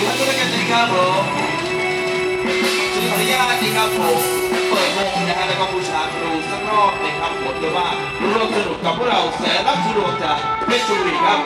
รือว่าธุรกิจนะครับผมจึงขออนุญาตนะครับผมเปิดวงนะฮะแล้วก็บูชาครูสักรอบนะครับผมดเลยว่าร่วมสนุกกับพวกเราแสนรักสะดวกจากเพชรบุรีครับ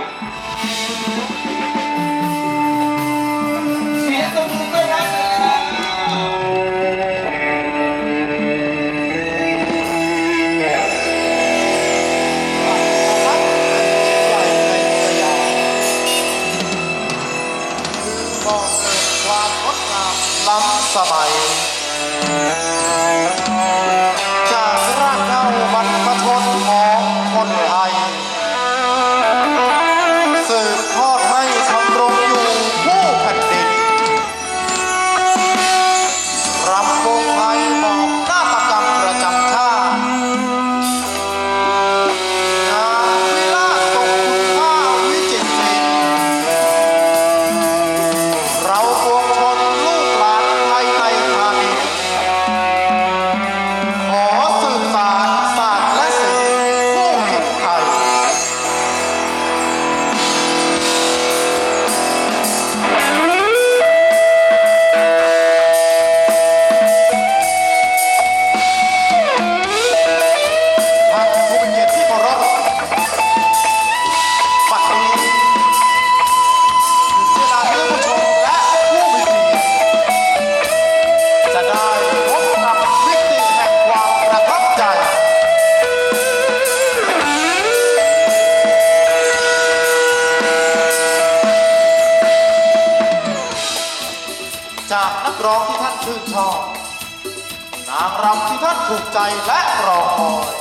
นชื่นชอบนางรำที่ท่านถูกใจและรอคอย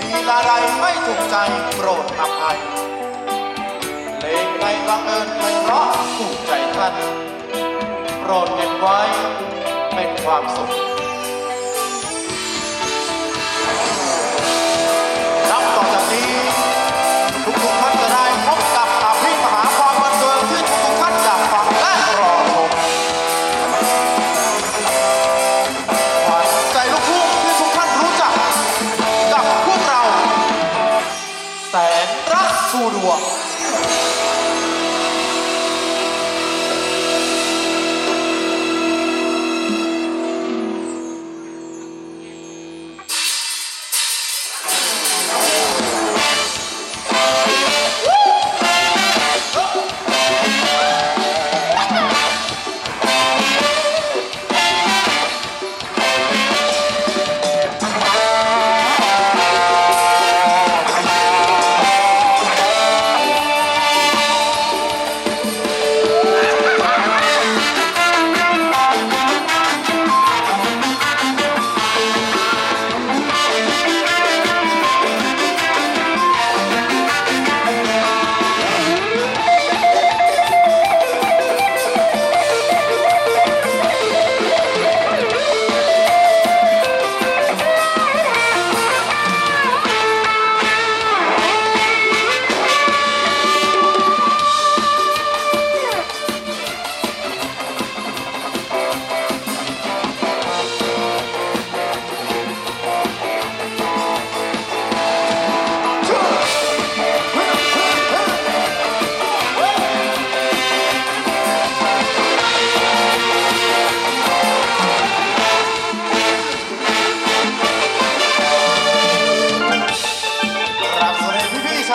ลีลาใดไม่ถูกใจโปรดอภัยเลงใดบังเอิญไม่เพราะถูกใจท่าน โปรดเก็บไว้เป็นความสุข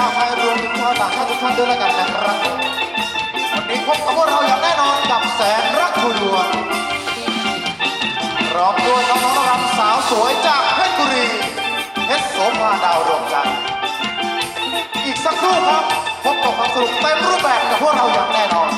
าวไทยรวมถึงชาวต่างชาติทุกท่านด้วยแล้วกันนะครับวันนี้พบกับพวกเราอย่างแน่นอนกับแสนรักคุณดวงพร้อมด้วยน้องๆรำสาวสวยจากเพชรบุรีเพชรโสภาดาวดวงจันทร์อีกสักครู่ครับพบกับความสนุกเต็มรูปแบบกับพวกเราอย่างแน่นอน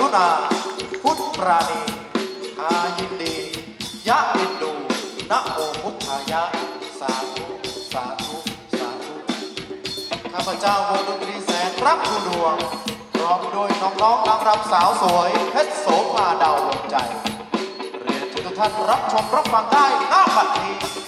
รุณา พุทธปราณีอายินดี ยะอินดูนะโอพุทธายะ สาธุ สาธุ สาธุ ข้าพเจ้าวงดนตรีแสนรักทุดวง พร้อมด้วยน้องๆนางรำสาวสวย เพชรโสภาดาวดงใจ เรียนทุกท่านรับชมรับฟังได้หน้าบัดที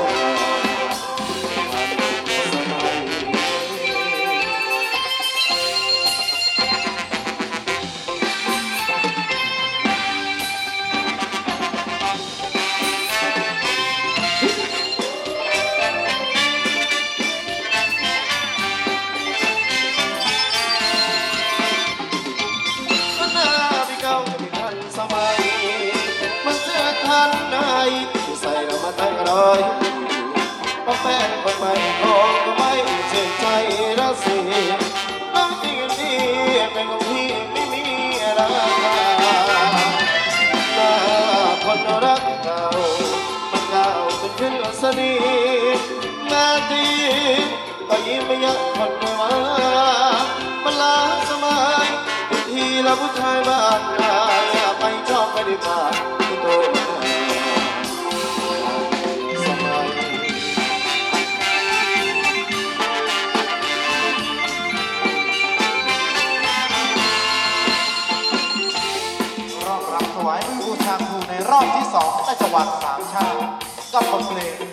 นะผู้ชายบ้านนาไม่ชอบไปดีบูชาครูในรอบที่สองในจังหวัดสามชาติกับผลเพลง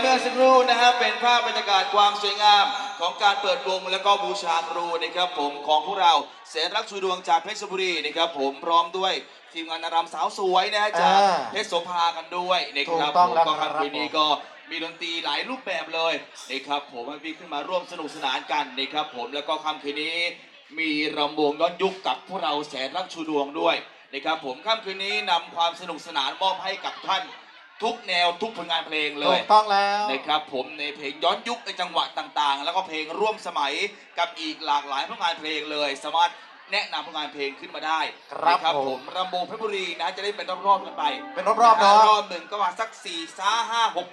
เมื่อสักครู่นะฮะเป็นภาพบรรยากาศความสวยงามของการเปิดวงและก็บูชาครูนะครับผมของพวกเราแสนรักชูดวงจากเพชรบุรีนะครับผมพร้อมด้วยทีมงานนารำสาวสวยนะฮะจากอ่าเพชรโสภากันด้วยนะครับถูกต้องผมแล้วก็ครับค่ำคืนนี้ก็มีดนตรีหลายรูปแบบเลยนะครับผมให้พี่ขึ้นมาร่วมสนุกสนานกันนะครับผมแล้วก็ค่ำคืนนี้ มีรำวงย้อนยุคกับพวกเราแสนรักชูดวงด้วยนะครับผมค่ำคืนนี้นำความสนุกสนานมอบให้กับท่าน ทุกแนวทุกผลงานเพลงเลถูยกต้องแล้วนะครับผมในเพลงย้อนยุคในจังหวะต่างๆ แล้วก็เพลงร่วมสมัยกับอีกหลากหลายผลงานเพลงเลย สามารถแนะนำผลงานเพลงขึ้นมาได้ครับนะผมรำวงเพชรบุรีนะจะได้เป็นรอบๆกันไปเป็นรอบๆเนอะรอบหนึ่งก็มาสัก4ี่ห้าหก